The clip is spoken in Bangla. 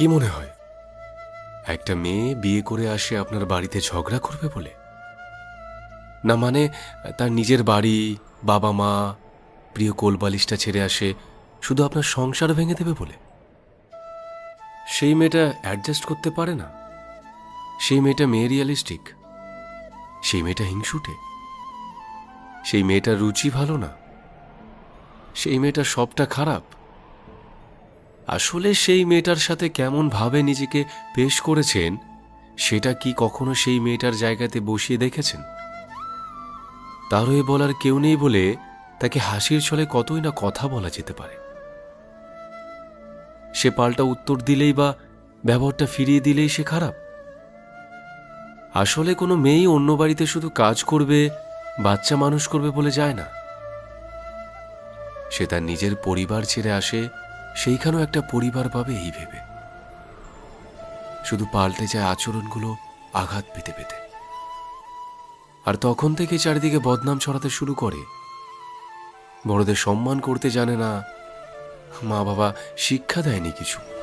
কি মনে হয়? একটা মেয়ে বিয়ে করে আসে আপনার বাড়িতে ঝগড়া করবে বলে? না মানে তার নিজের বাড়ি, বাবা মা, প্রিয় কোলবালিশটা ছেড়ে আসে, শুধু আপনার সংসার ভেঙে দেবে বলে? সেই মেয়েটা অ্যাডজাস্ট করতে পারে না। সেই মেয়েটা মেয়ে রিয়ালিস্টিক সেই মেয়েটা হিংসুটে। সেই মেয়েটার রুচি ভালো না। সেই মেয়েটার সবটা খারাপ। আসলে সেই মেয়েটার সাথে কেমন ভাবে নিজেকে পেশ করেছেন, সেটা কি কখনো সেই মেয়েটার জায়গাতে বসিয়ে দেখেছেন? তারও এ বলার কেউ নেই বলে তাকে হাসির ছলে কতই না কথা বলা যেতে পারে। সে পাল্টা উত্তর দিলেই বা ব্যবহারটা ফিরিয়ে দিলেই সে খারাপ। আসলে কোনো মেয়েই অন্য বাড়িতে শুধু কাজ করবে, বাচ্চা মানুষ করবে বলে যায় না। সে তার নিজের পরিবার ছেড়ে আসে সেইখানেও একটা পরিবার পাবে এই ভেবে। শুধু পাল্টে যায় আচরণগুলো আঘাত পেতে পেতে। আর তখন থেকে চারিদিকে বদনাম ছড়াতে শুরু করে। বড়দের সম্মান করতে জানে না মা বাবা শিক্ষা দেয়নি কিছু।